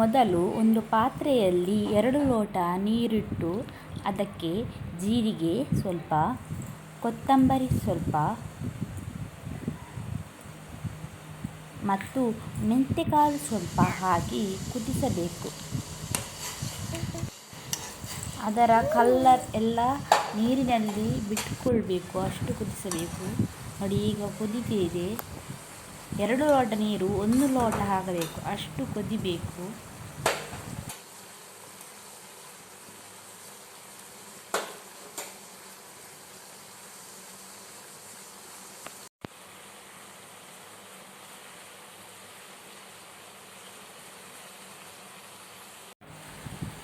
ಮೊದಲು ಒಂದು ಪಾತ್ರೆಯಲ್ಲಿ ಎರಡು ಲೋಟ ನೀರಿಟ್ಟು ಅದಕ್ಕೆ ಜೀರಿಗೆ ಸ್ವಲ್ಪ, ಕೊತ್ತಂಬರಿ ಸ್ವಲ್ಪ ಮತ್ತು ಮೆಂತ್ಯಕಾಳು ಸ್ವಲ್ಪ ಹಾಕಿ ಕುದಿಸಬೇಕು. ಅದರ ಕಲ್ಲರ್ ಎಲ್ಲ ನೀರಿನಲ್ಲಿ ಬಿಟ್ಟುಕೊಳ್ಬೇಕು ಅಷ್ಟು ಕುದಿಸಬೇಕು. ನೋಡಿ, ಈಗ ಕುದೀತಿದೆ. ಎರಡು ಲೋಟ ನೀರು, ಒಂದು ಲೋಟ ಹಾಕಬೇಕು. ಅಷ್ಟು ಕುದಿಬೇಕು.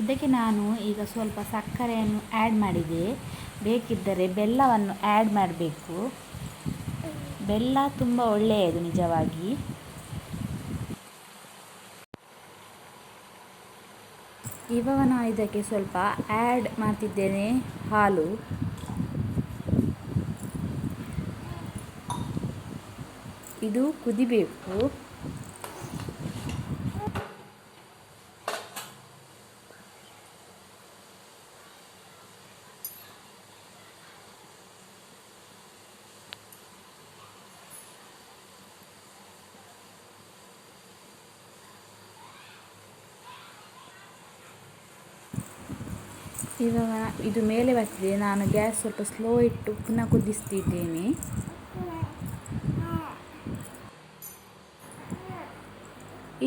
ಇದಕ್ಕೆ ನಾನು ಈಗ ಸ್ವಲ್ಪ ಸಕ್ಕರೆಯನ್ನು ಆ್ಯಡ್ ಮಾಡಿದೆ. ಬೇಕಿದ್ದರೆ ಬೆಲ್ಲವನ್ನು ಆ್ಯಡ್ ಮಾಡಬೇಕು. ಬೆಲ್ಲ ತುಂಬ ಒಳ್ಳೆಯದು ನಿಜವಾಗಿ. ಇವಾಗ ಇದಕ್ಕೆ ಸ್ವಲ್ಪ ಆ್ಯಡ್ ಮಾಡ್ತಿದ್ದೇನೆ ಹಾಲು. ಇದು ಕುದಿಬೇಕು. ಇವಾಗ ಇದು ಮೇಲೆ ಬರ್ತಿದೆ. ನಾನು ಗ್ಯಾಸ್ ಸ್ವಲ್ಪ ಸ್ಲೋ ಇಟ್ಟು ಪುನಃ ಕುದಿಸ್ತಿದ್ದೇನೆ.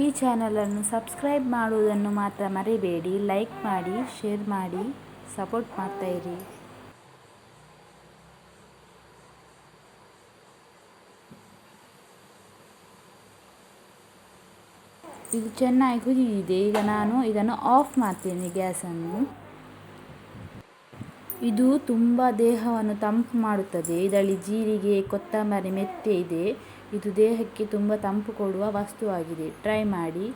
ಈ ಚಾನಲನ್ನು ಸಬ್ಸ್ಕ್ರೈಬ್ ಮಾಡುವುದನ್ನು ಮಾತ್ರ ಮರಿಬೇಡಿ. ಲೈಕ್ ಮಾಡಿ, ಶೇರ್ ಮಾಡಿ, ಸಪೋರ್ಟ್ ಮಾಡ್ತಾಯಿರಿ ಇದು ಚೆನ್ನಾಗಿ ಕುದಿದಿದೆ. ಈಗ ನಾನು ಇದನ್ನು ಆಫ್ ಮಾಡ್ತೇನೆ ಗ್ಯಾಸನ್ನು. ಇದು ತುಂಬ ದೇಹವನ್ನು ತಂಪು ಮಾಡುತ್ತದೆ. ಇದರಲ್ಲಿ ಜೀರಿಗೆ, ಕೊತ್ತಂಬರಿ ಮೆತ್ತೆ ಇದೆ. ಇದು ದೇಹಕ್ಕೆ ತುಂಬ ತಂಪು ಕೊಡುವ ವಸ್ತುವಾಗಿದೆ. ಟ್ರೈ ಮಾಡಿ.